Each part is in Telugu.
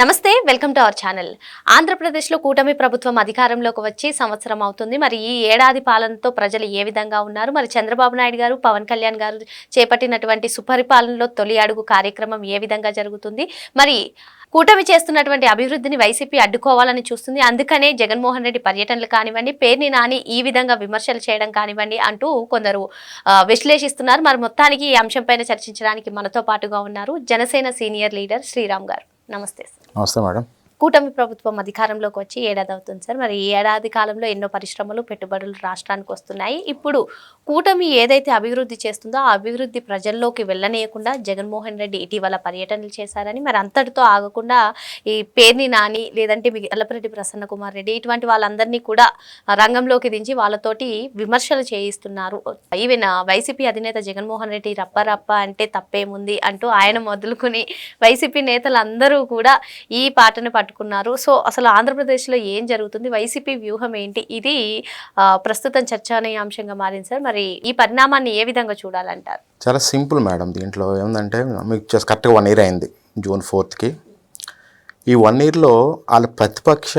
నమస్తే వెల్కమ్ టు అవర్ ఛానల్. ఆంధ్రప్రదేశ్లో కూటమి ప్రభుత్వం అధికారంలోకి వచ్చి సంవత్సరం అవుతుంది. మరి ఈ ఏడాది పాలనతో ప్రజలు ఏ విధంగా ఉన్నారు? మరి చంద్రబాబు నాయుడు గారు పవన్ కళ్యాణ్ గారు చేపట్టినటువంటి సుపరిపాలనలో తొలి అడుగు కార్యక్రమం ఏ విధంగా జరుగుతుంది? మరి కూటమి చేస్తున్నటువంటి అభివృద్ధిని వైసీపీ అడ్డుకోవాలని చూస్తుంది. అందుకనే జగన్మోహన్ రెడ్డి పర్యటనలు కానివ్వండి పేర్ని నాని ఈ విధంగా విమర్శలు చేయడం కానివ్వండి అంటూ కొందరు విశ్లేషిస్తున్నారు. మరి మొత్తానికి ఈ అంశంపైన చర్చించడానికి మనతో పాటుగా ఉన్నారు జనసేన సీనియర్ లీడర్ శ్రీరామ్ గారు. నమస్తే నమస్తే మేడం. కూటమి ప్రభుత్వం అధికారంలోకి వచ్చి ఏడాది అవుతుంది సార్. మరి ఈ ఏడాది కాలంలో ఎన్నో పరిశ్రమలు పెట్టుబడులు రాష్ట్రానికి వస్తున్నాయి. ఇప్పుడు కూటమి ఏదైతే అభివృద్ధి చేస్తుందో ఆ అభివృద్ధి ప్రజల్లోకి వెళ్ళనీయకుండా జగన్మోహన్ రెడ్డి ఇటీవల పర్యటనలు చేశారని మరి అంతటితో ఆగకుండా ఈ పేర్ని నాని లేదంటే మీ అల్లపరెడ్డి ప్రసన్న కుమార్ రెడ్డి ఇటువంటి వాళ్ళందరినీ కూడా రంగంలోకి దించి వాళ్ళతోటి విమర్శలు చేయిస్తున్నారు. ఈవెన్ వైసీపీ అధినేత జగన్మోహన్ రెడ్డి రప్ప రప్ప అంటే తప్పేముంది అంటూ ఆయన మొదలుకుని వైసీపీ నేతలందరూ కూడా ఈ పాటను పట్టుకున్నారు సో అసలు ఆంధ్రప్రదేశ్లో ఏం జరుగుతుంది? వైసీపీ వ్యూహం ఏంటి? ఇది ప్రస్తుతం చర్చనీయాంశంగా మారింది సార్. మరి ఈ పరిణామాన్ని ఏ విధంగా చూడాలంటారు? చాలా సింపుల్ మేడం దీంట్లో ఏముందంటే మీకు జస్ట్ కరెక్ట్గా వన్ ఇయర్ అయింది జూన్ ఫోర్త్కి ఈ వన్ ఇయర్లో వాళ్ళ ప్రతిపక్ష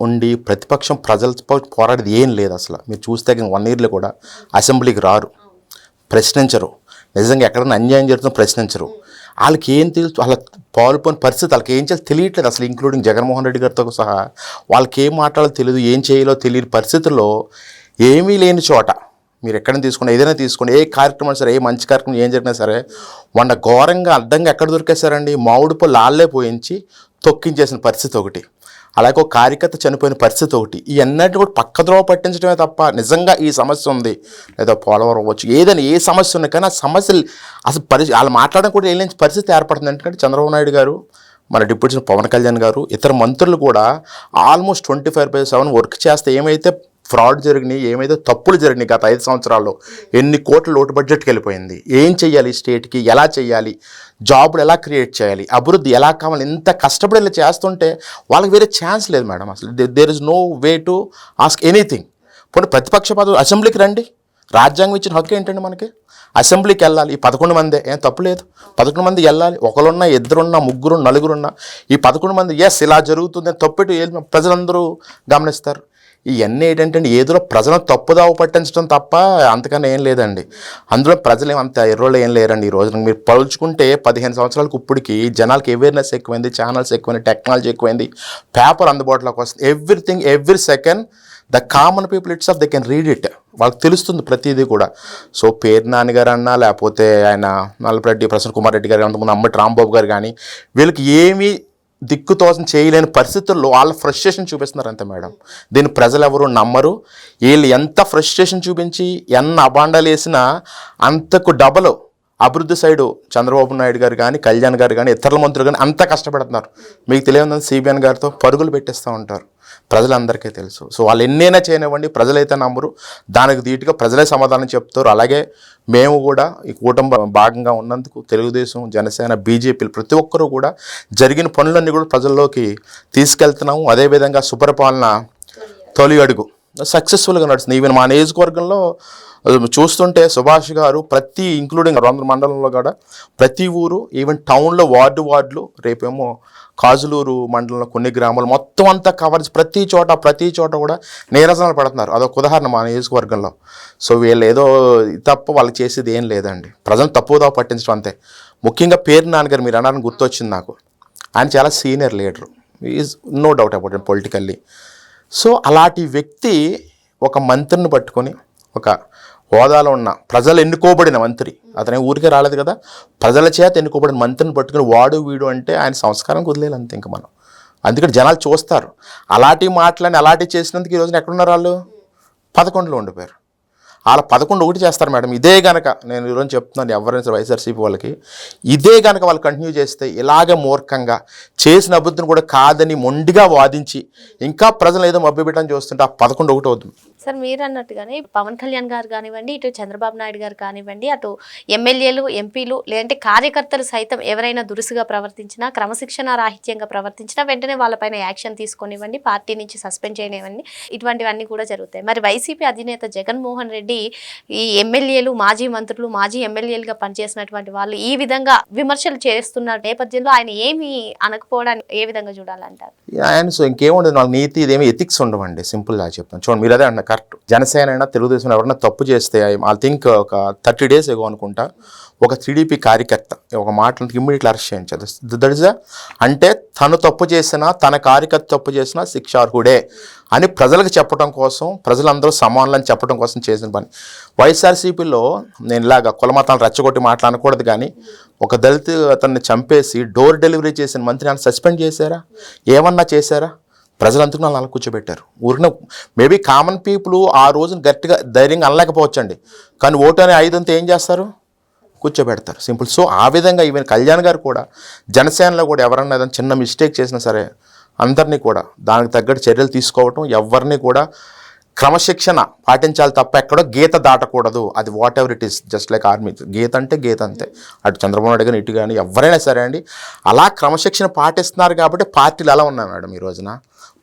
ఉండి ప్రతిపక్షం ప్రజలతో పోరాడేది ఏం లేదు అసలు. మీరు చూస్తే వన్ ఇయర్లో కూడా అసెంబ్లీకి రారు. ప్రశ్నించరు. నిజంగా ఎక్కడైనా అన్యాయం జరుగుతుందో ప్రశ్నించరు. వాళ్ళకి ఏం తెలుసు? వాళ్ళ పాల్పోని పరిస్థితి వాళ్ళకి ఏం చేయాలో తెలియట్లేదు అసలు ఇంక్లూడింగ్ జగన్మోహన్ రెడ్డి గారితో సహా. వాళ్ళకి ఏం మాట్లాడాలో తెలియదు ఏం చేయాలో తెలియని పరిస్థితుల్లో ఏమీ లేని చోట మీరు ఎక్కడైనా తీసుకుని ఏదైనా తీసుకుని ఏ కార్యక్రమం సరే ఏ మంచి కార్యక్రమం ఏం జరిగినా సరే వండ ఘోరంగా అడ్డంగా ఎక్కడ దొరికేశారండి? మామిడి పళ్ళు ఆళ్ళే పోయించి తొక్కించేసిన పరిస్థితి ఒకటి. అలాగే ఒక కార్యకర్త చనిపోయిన పరిస్థితి ఒకటి. ఈ అన్నిటిని కూడా పక్కద్రోవ పట్టించడమే తప్ప నిజంగా ఈ సమస్య ఉంది. లేదా పోలవరం వచ్చు ఏదైనా ఏ సమస్య ఉన్నా కానీ ఆ సమస్యలు అసలు పరిస్థితి వాళ్ళు మాట్లాడడం కూడా వెళ్ళిన పరిస్థితి ఏర్పడుతుంది. ఎందుకంటే చంద్రబాబు నాయుడు గారు మన డిప్యూటీ పవన్ కళ్యాణ్ గారు ఇతర మంత్రులు కూడా almost twenty five by seven work చేస్తే ఏమైతే ఫ్రాడ్ జరిగినాయి ఏమైతే తప్పులు జరిగినాయి గత ఐదు సంవత్సరాల్లో. ఎన్ని కోట్ల లోటు బడ్జెట్కి వెళ్ళిపోయింది. ఏం చేయాలి స్టేట్కి? ఎలా చేయాలి జాబులు ఎలా క్రియేట్ చేయాలి? అభివృద్ధి ఎలా కావాలి? ఎంత కష్టపడి ఇలా చేస్తుంటే వాళ్ళకి వేరే ఛాన్స్ లేదు మేడం అసలు. There is no way to ask anything పోనీ ప్రతిపక్ష పదవి అసెంబ్లీకి రండి. రాజ్యాంగం ఇచ్చిన హక్కు ఏంటండి మనకి? అసెంబ్లీకి వెళ్ళాలి. ఈ పదకొండు మందే. ఏం తప్పు లేదు. పదకొండు మంది వెళ్ళాలి. ఒకరున్నా ఇద్దరున్నా ముగ్గురు నలుగురున్నా. ఈ పదకొండు మంది ఎస్ ఇలా జరుగుతుంది అని తప్పెట్టు ప్రజలందరూ గమనిస్తారు. ఇవన్నీ ఏంటంటే ఏదో ప్రజలను తప్పుదావ పట్టించడం తప్ప అంతకన్నా ఏం లేదండి. అందులో ప్రజలు అంత ఎర్రోళ్ళు ఏం లేరండి ఈ రోజున. మీరు పలుచుకుంటే పదిహేను సంవత్సరాలకు ఇప్పటికి జనాలకి అవేర్నెస్ ఎక్కువైంది ఛానల్స్ ఎక్కువైంది టెక్నాలజీ ఎక్కువైంది. పేపర్ అందుబాటులోకి వస్తుంది. Everything every second the common people it's of they can read it వాళ్ళకి తెలుస్తుంది ప్రతిదీ కూడా. సో పేరు నాన్నగారు అన్నా లేకపోతే ఆయన నల్లపరెడ్డి ప్రసన్న కుమార్ రెడ్డి గారు అంతకుముందు అమ్మటి రాంబాబు గారు కానీ వీళ్ళకి ఏమీ దిక్కుతోసం చేయలేని పరిస్థితుల్లో వాళ్ళ ఫ్రస్ట్రేషన్ చూపిస్తున్నారు అంతే మేడం. దీన్ని ప్రజలు ఎవరు నమ్మరు. వీళ్ళు ఎంత ఫ్రస్ట్రేషన్ చూపించి ఎన్న అబాండాలు వేసినా అంతకు డబల్ అభివృద్ధి సైడు చంద్రబాబు నాయుడు గారు కానీ కళ్యాణ్ గారు కానీ ఇతరుల మంత్రులు కానీ అంతా కష్టపడుతున్నారు. మీకు తెలియదని సిబిఎన్ గారితో పరుగులు పెట్టేస్తూ ఉంటారు. ప్రజలందరికీ తెలుసు. సో వాళ్ళు ఎన్నైనా చేయనివ్వండి ప్రజలైతే నమ్మరు. దానికి ధీటుగా ప్రజలే సమాధానం చెప్తారు. అలాగే మేము కూడా ఈ కూటమి భాగంగా ఉన్నందుకు తెలుగుదేశం జనసేన బీజేపీలు ప్రతి ఒక్కరూ కూడా జరిగిన పనులన్నీ కూడా ప్రజల్లోకి తీసుకెళ్తున్నాము. అదేవిధంగా సుపరిపాలన తొలి అడుగు. సక్సెస్ఫుల్గా నడుస్తుంది. ఈవెన్ మా నియోజకవర్గంలో చూస్తుంటే సుభాష్ గారు ప్రతి ఇంక్లూడింగ్ ఆంధ్ర మండలంలో కూడా ప్రతి ఊరు ఈవెన్ టౌన్లో వార్డు వార్డులు రేపేమో కాజులూరు మండలంలో కొన్ని గ్రామాలు మొత్తం అంతా కవర్ ప్రతి చోట ప్రతి చోట కూడా నీరసనలు పడుతున్నారు. అదొక ఉదాహరణ మా నియోజకవర్గంలో. సో వీళ్ళు ఏదో తప్ప వాళ్ళు చేసేది ఏం లేదండి. ప్రజలు తప్పుదో పట్టించడం అంతే. ముఖ్యంగా పేరు నాన్నగారు మీరు అన్నారని గుర్తొచ్చింది నాకు. ఆయన చాలా senior leader is no doubt about it politically so అలాంటి వ్యక్తి ఒక మంత్రిని పట్టుకొని ఒక హోదాలో ఉన్న ప్రజలు ఎన్నుకోబడిన మంత్రి. అతనే ఊరికే రాలేదు కదా? ప్రజల చేత ఎన్నుకోబడిన మంత్రిని పట్టుకుని వాడు వీడు అంటే ఆయన సంస్కారం కుదిలేదు అంతే ఇంక మనం. అందుకని జనాలు చూస్తారు. అలాంటి మాటలని అలాంటివి చేసినందుకు ఈ ఎక్కడున్నారు వాళ్ళు? పదకొండులో ఉండిపోయారు. వాళ్ళ పదకొండు ఒకటి చేస్తారు మేడం. ఇదే గనక నేను ఈరోజు చెప్తున్నాను ఎవరైనా సరే వైఎస్ఆర్సీపీ వాళ్ళకి. ఇదే గనక వాళ్ళు కంటిన్యూ చేస్తే ఇలాగే మూర్ఖంగా చేసిన అభివృద్ధిని కూడా కాదని మొండిగా వాదించి ఇంకా ప్రజలు ఏదో మభ్యపెట్టని చూస్తుంటే ఆ పదకొండు ఒకటి అవుతుంది. సార్ మీరు అన్నట్టుగానే పవన్ కళ్యాణ్ గారు కానివ్వండి ఇటు చంద్రబాబు నాయుడు గారు కానివ్వండి అటు ఎమ్మెల్యేలు ఎంపీలు లేదంటే కార్యకర్తలు సైతం ఎవరైనా దురుసుగా ప్రవర్తించినా క్రమశిక్షణ రాహిత్యంగా ప్రవర్తించినా వెంటనే వాళ్ళపైన యాక్షన్ తీసుకొనివ్వండి పార్టీ నుంచి సస్పెండ్ చేయనివ్వండి. ఇటువంటివన్నీ కూడా జరుగుతాయి. మరి వైసీపీ అధినేత జగన్మోహన్ రెడ్డి రెడ్డి ఈ ఎమ్మెల్యేలు మాజీ మంత్రులు మాజీ ఎమ్మెల్యేలుగా పనిచేసినటువంటి వాళ్ళు ఈ విధంగా విమర్శలు చేస్తున్న నేపథ్యంలో ఆయన ఏమి అనకపోవడానికి ఏ విధంగా చూడాలంటారు? ఆయన సో ఇంకేముండదు నాకు నీతి ఇదేమి ఎథిక్స్ ఉండవండి. సింపుల్గా చెప్తాను. చూడండి మీరు అదే అన్న కరెక్ట్ జనసేన అయినా తెలుగుదేశం ఎవరైనా తప్పు చేస్తే ఐ థింక్ ఒక థర్టీ డేస్ ఎగో అనుకుంటా ఒక టీడీపీ కార్యకర్త ఒక మాట ఇమ్మీడియట్లీ అరెస్ట్ చేయించారు దట్ ఇస్ అంటే తను తప్పు చేసినా తన కార్యకర్త తప్పు చేసినా శిక్షార్హుడే అని ప్రజలకు చెప్పడం కోసం ప్రజలందరూ సమానులని చెప్పడం కోసం చేసిన పని. వైఎస్ఆర్సీపీలో నేను ఇలాగా కులమతాలను రెచ్చగొట్టి మాట్లాడకూడదు కానీ ఒక దళిత అతన్ని చంపేసి డోర్ డెలివరీ చేసిన మంత్రి ఆయన సస్పెండ్ చేశారా? ఏమన్నా చేశారా? ప్రజలందరూ నన్ను అలా కూర్చోబెట్టారు. ఊరిన మేబీ కామన్ పీపుల్ ఆ రోజున గట్టిగా ధైర్యంగా అనలేకపోవచ్చండి. కానీ ఓటు అనే ఐదంతా ఏం చేస్తారు? కూర్చోబెడతారు. సింపుల్. సో ఆ విధంగా ఈవెన్ కళ్యాణ్ గారు కూడా జనసేనలో కూడా ఎవరన్నా ఏదైనా చిన్న మిస్టేక్ చేసినా సరే అందరినీ కూడా దానికి తగ్గట్టు చర్యలు తీసుకోవటం ఎవరిని కూడా క్రమశిక్షణ పాటించాలి తప్ప ఎక్కడో గీత దాటకూడదు. అది whatever it is just like army గీత అంటే గీత అంతే. అటు చంద్రబాబు నాయుడు కానీ ఇటు కానీ ఎవరైనా సరే అండి అలా క్రమశిక్షణ పాటిస్తున్నారు కాబట్టి పార్టీలు అలా ఉన్నాయి మేడం ఈ రోజున?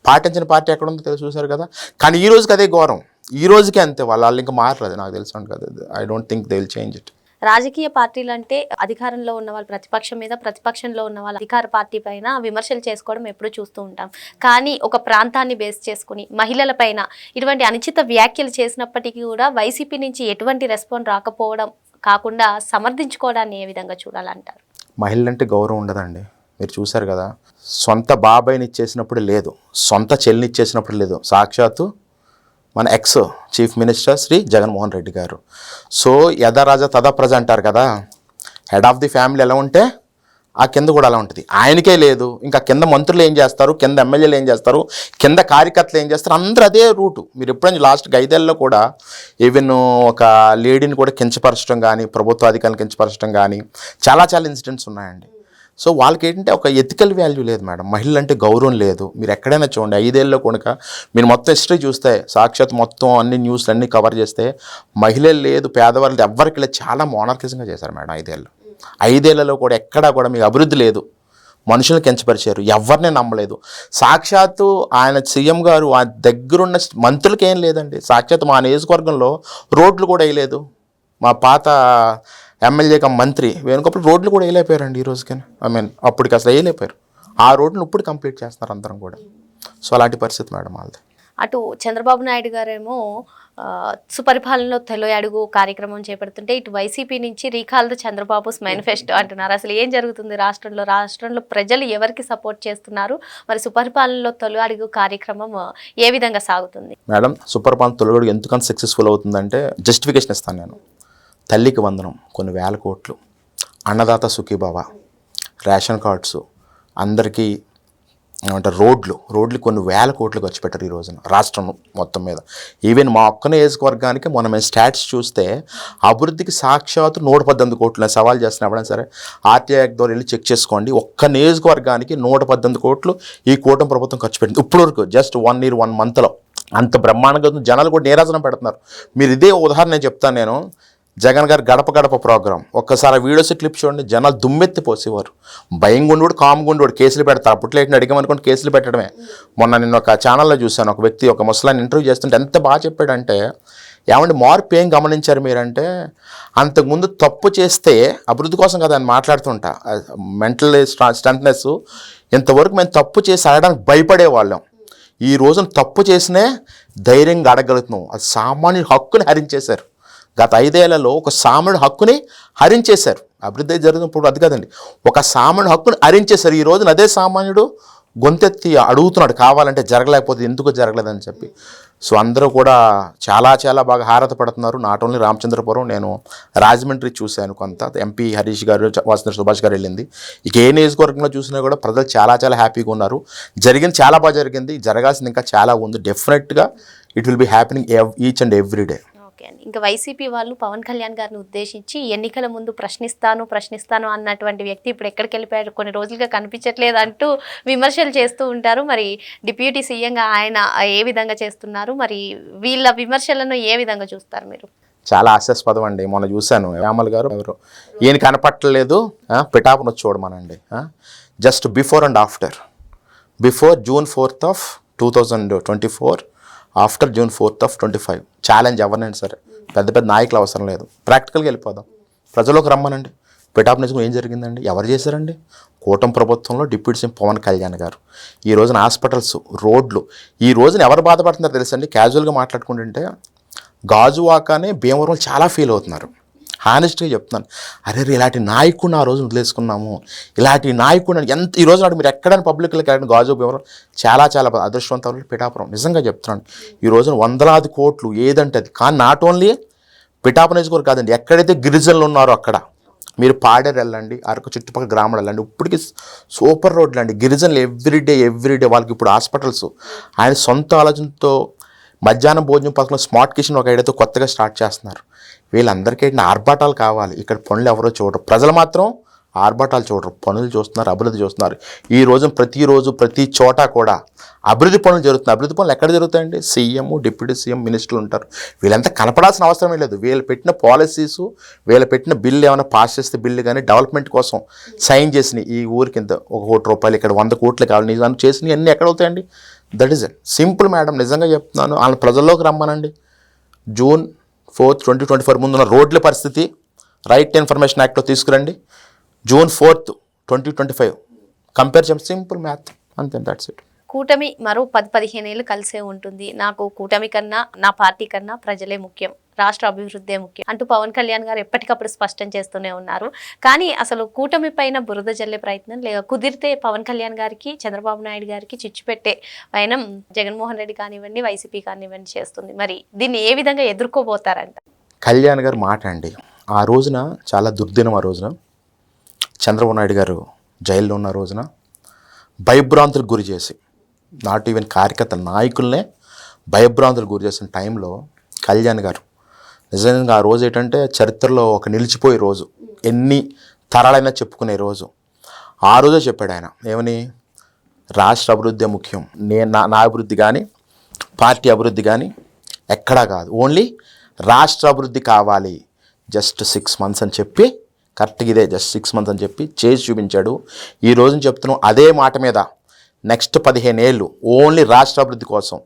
పాటించిన పార్టీ ఎక్కడ ఉందో తెలుసు చూసారు కదా? కానీ ఈ రోజుకి అదే ఘోరం. ఈ రోజుకి అంతే వాళ్ళు వాళ్ళు ఇంకా మారలేదు. నాకు తెలుసు కదా I don't think they will change it రాజకీయ పార్టీలు అంటే అధికారంలో ఉన్న వాళ్ళు ప్రతిపక్షం మీద ప్రతిపక్షంలో ఉన్న వాళ్ళు అధికార పార్టీ పైన విమర్శలు చేసుకోవడం ఎప్పుడూ చూస్తూ ఉంటాం. కానీ ఒక ప్రాంతాన్ని బేస్ చేసుకుని మహిళల పైన ఇటువంటి అనుచిత వ్యాఖ్యలు చేసినప్పటికీ కూడా వైసీపీ నుంచి ఎటువంటి రెస్పాన్స్ రాకపోవడం కాకుండా సమర్థించుకోవడాన్ని ఏ విధంగా చూడాలంటారు? మహిళలంటే గౌరవం ఉండదండి. మీరు చూశారు కదా సొంత బాబాయ్ని ఇచ్చేసినప్పుడు లేదు సొంత చెల్లిని ఇచ్చేసినప్పుడు లేదు. సాక్షాత్తు మన ex chief minister Shri Jaganmohan Reddy గారు. సో యథరాజ తథా తదా ప్రజ అంటారు కదా హెడ్ ఆఫ్ ది ఫ్యామిలీ ఎలా ఉంటే ఆ కింద కూడా అలా ఉంటుంది. ఆయనకే లేదు ఇంకా కింద మంత్రులు ఏం చేస్తారు కింద ఎమ్మెల్యేలు ఏం చేస్తారు కింద కార్యకర్తలు ఏం చేస్తారు అందరూ అదే రూటు. మీరు ఎప్పుడైనా లాస్ట్ ఐదేళ్ళలో కూడా ఈవెన్ ఒక లేడీని కూడా కించపరచడం కానీ ప్రభుత్వ అధికారులను కించపరచడం కానీ చాలా చాలా ఇన్సిడెంట్స్ ఉన్నాయండి. సో వాళ్ళకి ఏంటంటే ఒక ఎథికల్ వాల్యూ లేదు మేడం. మహిళలు అంటే గౌరవం లేదు. మీరు ఎక్కడైనా చూడండి ఐదేళ్ళలో కొనుక మీరు మొత్తం హిస్టరీ చూస్తే సాక్షాత్ మొత్తం అన్ని న్యూస్లు అన్నీ కవర్ చేస్తే మహిళలు లేదు పేదవాళ్ళు ఎవరికి లేదు. చాలా మోనార్కిజంగా చేశారు మేడం ఐదేళ్ళు. ఐదేళ్ళలో కూడా ఎక్కడా కూడా మీకు అభివృద్ధి లేదు. మనుషులను కించపరిచారు. ఎవరిని నమ్మలేదు. సాక్షాత్తు ఆయన సీఎం గారు ఆ దగ్గరున్న మంత్రులకి ఏం లేదండి. సాక్షాత్ మా నియోజకవర్గంలో రోడ్లు కూడా వేయలేదు. మా పాత ఎమ్మెల్యేగా మంత్రి వేణుగోపాల్ రోడ్లు కూడా వేయలేకపోయారండి ఈ రోజుకి ఐ మీన్ అప్పటికి అసలు వేయలేకపోయారు. ఆ రోడ్లను ఇప్పుడు కంప్లీట్ చేస్తున్నారు అందరం కూడా. సో అలాంటి పరిస్థితి మేడం వాళ్ళది. అటు చంద్రబాబు నాయుడు గారేమో సుపరిపాలనలో తొలి అడుగు కార్యక్రమం చేపడుతుంటే ఇటు వైసీపీ నుంచి రీకాల్ చంద్రబాబు మేనిఫెస్టో అంటున్నారు. అసలు ఏం జరుగుతుంది రాష్ట్రంలో? రాష్ట్రంలో ప్రజలు ఎవరికి సపోర్ట్ చేస్తున్నారు? మరి సుపరిపాలనలో తొలి అడుగు కార్యక్రమం ఏ విధంగా సాగుతుంది? మేడం సూపర్ పాన్ తొలగడు ఎందుకని సక్సెస్ఫుల్ అవుతుందంటే జస్టిఫికేషన్ ఇస్తాను నేను. తల్లికి వందనం కొన్ని వేల కోట్లు. అన్నదాత సుఖీబాబా రేషన్ కార్డ్స్ అందరికీ ఏమంటారు రోడ్లు రోడ్లు కొన్ని వేల కోట్లు ఖర్చు పెట్టారు ఈ రోజున రాష్ట్రం మొత్తం మీద. ఈవెన్ మా ఒక్క నియోజకవర్గానికి మనం మేము స్టాట్స్ చూస్తే అభివృద్ధికి సాక్షాత్తు నూట పద్దెనిమిది కోట్లు నేను సవాల్ చేస్తున్నా ఎప్పుడైనా సరే ఆర్టీఐ యాక్ట్ ద్వారా వెళ్ళి చెక్ చేసుకోండి. ఒక్క నియోజకవర్గానికి నూట పద్దెనిమిది కోట్లు ఈ కూటమి ప్రభుత్వం ఖర్చు పెట్టింది. ఇప్పుడు వరకు జస్ట్ వన్ ఇయర్ వన్ మంత్లో అంత బ్రహ్మాండంగా ఉంది. జనాలు కూడా నీరాజనం పెడుతున్నారు. మీరు ఇదే ఉదాహరణ చెప్తాను నేను. జగన్ గారి గడప గడప ప్రోగ్రాం. ఒక్కసారి వీడియోస్ క్లిప్ చూడండి. జనాలు దుమ్మెత్తి పోసేవారు. భయం గుండోడు కామ్ గుండోడు కేసులు పెడతారు. అప్పట్లో ఏంటి అడిగామనుకోండి కేసులు పెట్టడమే. మొన్న నేను ఒక ఛానల్లో చూశాను. ఒక వ్యక్తి ఒక ముసలాన్ని ఇంటర్వ్యూ చేస్తుంటే ఎంత బాగా చెప్పాడంటే ఏమంటే మార్పు ఏం గమనించారు మీరంటే అంతకుముందు తప్పు చేస్తే అభివృద్ధి కోసం కదా అని మాట్లాడుతుంటా. మెంటల్ స్ట్రెంత్నెస్ ఇంతవరకు మేము తప్పు చేసి అడగడానికి భయపడేవాళ్ళం. ఈ రోజున తప్పు చేసినే ధైర్యంగా అడగలుగుతున్నాం అది సామాన్యుడి హక్కుని హరించేశారు. గత ఐదేళ్ళలో ఒక సామాన్యుడి హక్కుని హరించేశారు. అభివృద్ధి జరిగినప్పుడు అది కదండి. ఒక సామాన్యుడి హక్కుని హరించేశారు. ఈ రోజున అదే సామాన్యుడు గొంతెత్తి అడుగుతున్నాడు కావాలంటే జరగలేకపోతే ఎందుకు జరగలేదని చెప్పి. సో అందరూ కూడా చాలా చాలా బాగా హారత పడుతున్నారు. నాట్ ఓన్లీ రామచంద్రపురం నేను రాజమండ్రి చూశాను కొంత. ఎంపీ హరీష్ గారు వాసిన సుభాష్ గారు వెళ్ళింది. ఇక ఏ నియోజకవర్గంలో చూసినా కూడా ప్రజలు చాలా చాలా హ్యాపీగా ఉన్నారు. జరిగింది చాలా బాగా జరిగింది. జరగాల్సింది ఇంకా చాలా ఉంది. డెఫినెట్గా it will be happening each and every day అండి ఇంకా వైసీపీ వాళ్ళు పవన్ కళ్యాణ్ గారిని ఉద్దేశించి ఎన్నికల ముందు ప్రశ్నిస్తాను ప్రశ్నిస్తాను అన్నటువంటి వ్యక్తి ఇప్పుడు ఎక్కడికి వెళ్ళిపోయారు కొన్ని రోజులుగా కనిపించట్లేదు అంటూ విమర్శలు చేస్తూ ఉంటారు. మరి డిప్యూటీ సీఎంగా ఆయన ఏ విధంగా చేస్తున్నారు? మరి వీళ్ళ విమర్శలను ఏ విధంగా చూస్తారు మీరు? చాలా ఆశాస్పదం అండి. మొన్న చూశాను. యామల్ గారు ఎవరు? ఈయన కనపట్టలేదు. పిఠాపును వచ్చి చూడమనండి just before and after before June fourth of two thousand twenty four after June fourth of twenty five. Challenge ఎవరినైనా సరే. పెద్ద పెద్ద నాయకులు అవసరం లేదు. ప్రాక్టికల్గా వెళ్ళిపోదాం. ప్రజలకు రమ్మనండి. పిటాప్ నిజం ఏం జరిగిందండి? ఎవరు చేశారండి? కూటమి ప్రభుత్వంలో డిప్యూటీ సీఎం పవన్ కళ్యాణ్ గారు. ఈ రోజున హాస్పిటల్స్ రోడ్లు ఈ రోజున ఎవరు బాధపడుతున్నారో తెలుసండి? క్యాజువల్గా మాట్లాడుకుంటుంటే గాజువాకనే భీమవరం చాలా ఫీల్ అవుతున్నారు. హానెస్ట్గా చెప్తున్నాను. అరే ఇలాంటి నాయకుడిని ఆ రోజు వదిలేసుకున్నాము. ఇలాంటి నాయకుడిని ఎంత ఈ రోజు నాడు మీరు ఎక్కడైనా పబ్లిక్లో వెళ్ళండి గాజు భీమవరం చాలా చాలా అదృష్టవంతమైన పిఠాపురం. నిజంగా చెప్తున్నాను. ఈ రోజున వందలాది కోట్లు ఏదంటే అది. కానీ నాట్ ఓన్లీ పిఠాపురం నియోజకవర్గం కాదండి ఎక్కడైతే గిరిజనులు ఉన్నారో అక్కడ మీరు పాడేరు వెళ్ళండి అరకు చుట్టుపక్కల గ్రామాలు వెళ్ళండి ఇప్పటికి సూపర్ రోడ్లు అండి. గిరిజనులు ఎవ్రీడే ఎవ్రీడే వాళ్ళకి ఇప్పుడు హాస్పిటల్స్. ఆయన సొంత ఆలోచనతో మధ్యాహ్నం భోజనం పథకంలో స్మార్ట్ కిచెన్ ఒక ఐడియాతో కొత్తగా స్టార్ట్ చేస్తున్నారు. వీళ్ళందరికీ ఆర్భాటాలు కావాలి. ఇక్కడ పనులు ఎవరో చూడరు. ప్రజలు మాత్రం ఆర్భాటాలు చూడరు. పనులు చూస్తున్నారు అభివృద్ధి చూస్తున్నారు. ఈ రోజు ప్రతిరోజు ప్రతి చోట కూడా అభివృద్ధి పనులు జరుగుతున్నాయి. అభివృద్ధి పనులు ఎక్కడ జరుగుతాయండి? సీఎం డిప్యూటీ సీఎం మినిస్టర్లు ఉంటారు. వీళ్ళంతా కనపడాల్సిన అవసరమే లేదు. వీళ్ళు పెట్టిన పాలసీస్ వీళ్ళు పెట్టిన బిల్లు ఏమైనా పాస్ చేస్తే బిల్లు కానీ డెవలప్మెంట్ కోసం సైన్ చేసిన ఈ ఊరికి ఇంత ఒక కోటి రూపాయలు ఇక్కడ వంద కోట్లు కావాలి. నిజాన్ని చేసినవి అన్నీ ఎక్కడ అవుతాయండి? దట్ ఈస్ సింపుల్ మేడం నిజంగా చెప్తున్నాను. వాళ్ళ ప్రజల్లోకి రమ్మనండి. June fourth twenty twenty four ముందున్న రోడ్ల పరిస్థితి రైట్ ఇన్ఫర్మేషన్ యాక్ట్లో తీసుకురండి. June fourth twenty twenty five. Compare చేయం సింపుల్ మ్యాథ్ అంతే దాట్స్ ఇట్ కూటమి మరో పది పదిహేను ఏళ్ళు కలిసే ఉంటుంది. నాకు కూటమి కన్నా నా పార్టీ కన్నా ప్రజలే ముఖ్యం. రాష్ట్ర అభివృద్ధే ముఖ్యం అంటూ పవన్ కళ్యాణ్ గారు ఎప్పటికప్పుడు స్పష్టం చేస్తూనే ఉన్నారు. కానీ అసలు కూటమి పైన బురద జల్లే ప్రయత్నం లేక కుదిరితే పవన్ కళ్యాణ్ గారికి చంద్రబాబు నాయుడు గారికి చిచ్చు పెట్టే వైనం జగన్మోహన్ రెడ్డి కానివ్వండి వైసీపీ కానివ్వండి చేస్తుంది. మరి దీన్ని ఏ విధంగా ఎదుర్కోబోతారంట? కళ్యాణ్ గారు మాట అండి. ఆ రోజున చాలా దుర్దినం ఆ రోజున. చంద్రబాబు నాయుడు గారు జైల్లో ఉన్న రోజున భయభ్రాంతులకు గురి చేసి నాట్ ఈవెన్ కార్యకర్తల నాయకులనే భయభ్రాంతులకు గురి చేసిన టైంలో కళ్యాణ్ గారు నిజంగా ఆ రోజు ఏంటంటే చరిత్రలో ఒక నిలిచిపోయే రోజు. ఎన్ని తరాలైనా చెప్పుకునే రోజు. ఆ రోజే చెప్పాడు ఆయన. ఏమని? రాష్ట్ర అభివృద్ధి ముఖ్యం. నేను నా నా అభివృద్ధి కానీ పార్టీ అభివృద్ధి కానీ ఎక్కడా కాదు. ఓన్లీ రాష్ట్ర అభివృద్ధి కావాలి. జస్ట్ సిక్స్ మంత్స్ అని చెప్పి కరెక్ట్గా ఇదే జస్ట్ సిక్స్ మంత్స్ అని చెప్పి చేసి చూపించాడు. ఈ రోజున చెప్తున్నాం అదే మాట మీద నెక్స్ట్ పదిహేను ఏళ్ళు ఓన్లీ రాష్ట్ర అభివృద్ధి కోసం.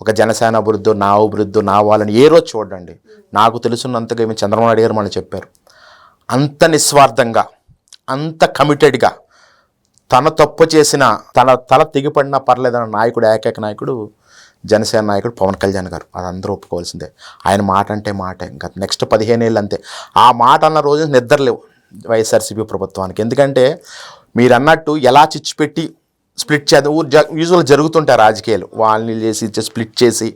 ఒక జనసేన అభివృద్ధి నా అభివృద్ధి నా వాళ్ళని ఏ రోజు చూడండి. నాకు తెలుసున్నంతగా ఏమి చంద్రబాబు నాయుడు గారు మళ్ళీ చెప్పారు. అంత నిస్వార్థంగా అంత కమిటెడ్గా తన తప్పు చేసిన తన తల తెగిపడినా పర్లేదన్న నాయకుడు ఏకైక నాయకుడు జనసేన నాయకుడు పవన్ కళ్యాణ్ గారు. అది అందరూ ఒప్పుకోవాల్సిందే. ఆయన మాట అంటే మాట. ఇంకా నెక్స్ట్ పదిహేను ఏళ్ళు అంతే. ఆ మాట అన్న రోజు నిద్రలేవు వైఎస్ఆర్సీపీ ప్రభుత్వానికి. ఎందుకంటే మీరు అన్నట్టు ఎలా చిచ్చుపెట్టి స్ప్లిట్ చేద్దాం. ఊరు జ యూజువల్ జరుగుతుంటాయి రాజకీయాలు. వాళ్ళని చేసి స్ప్లిట్ చేసి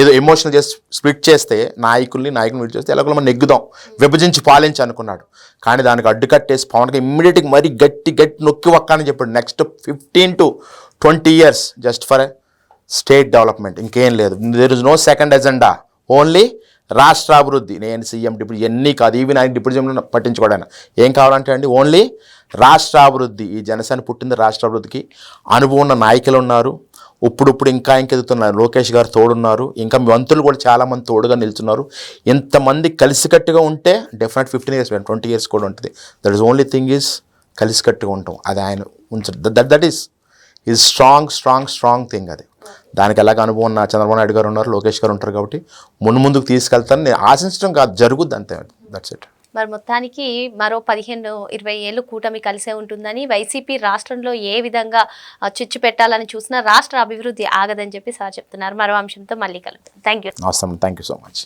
ఏదో ఎమోషనల్ చేసి స్ప్లిట్ చేస్తే నాయకుల్ని నాయకుని చేస్తే ఎలాగో మనం నెగ్గుదాం. విభజించి పాలించి అనుకున్నాడు. కానీ దానికి అడ్డుకట్టేసి పవన్కి ఇమ్మీడియట్గా మరీ గట్టి గట్టి నొక్కి ఒక్కని చెప్పాడు. Next fifteen to twenty years just for state development ఇంకేం లేదు. There is no second agenda only రాష్ట్ర అభివృద్ధి. నేను సీఎం డిప్యూటీ ఎన్ని కాదు. ఇవి నాకు డిప్యూటీ సీఎం పట్టించుకోవడానికి ఏం కావాలంటే అండి ఓన్లీ రాష్ట్ర అభివృద్ధి ఈ జనసేన పుట్టింది రాష్ట్ర అభివృద్ధికి అనుభవం ఉన్న నాయకులు ఉన్నారు. ఇప్పుడిప్పుడు ఇంకా ఇంకా ఎదుగుతున్నారు లోకేష్ గారు తోడున్నారు. ఇంకా మంత్రులు కూడా చాలామంది తోడుగా నిలుచున్నారు. ఇంతమంది కలిసికట్టుగా ఉంటే definite fifteen years twenty years కూడా ఉంటుంది. That is only thing is కలిసికట్టుగా ఉంటాం. అది ఆయన ఉంచదు that that is is strong strong strong thing అది. దానికి ఎలాగ అనుభవం ఉన్న చంద్రబాబు నాయుడు గారు ఉన్నారు లోకేష్ గారు ఉంటారు కాబట్టి ముందు ముందుకు తీసుకెళ్తాను నేను ఆశించడం కాదు జరుగుద్ది అంతే. దట్స్ ఇట్ మరి మొత్తానికి మరో పదిహేను ఇరవై ఏళ్ళు కూటమి కలిసే ఉంటుందని వైసీపీ రాష్ట్రంలో ఏ విధంగా చిచ్చు పెట్టాలని చూసినా రాష్ట్ర అభివృద్ధి ఆగదని చెప్పి సార్ చెప్తున్నారు. మరో అంశంతో మళ్ళీ కలుగుతాం thank you thank you so much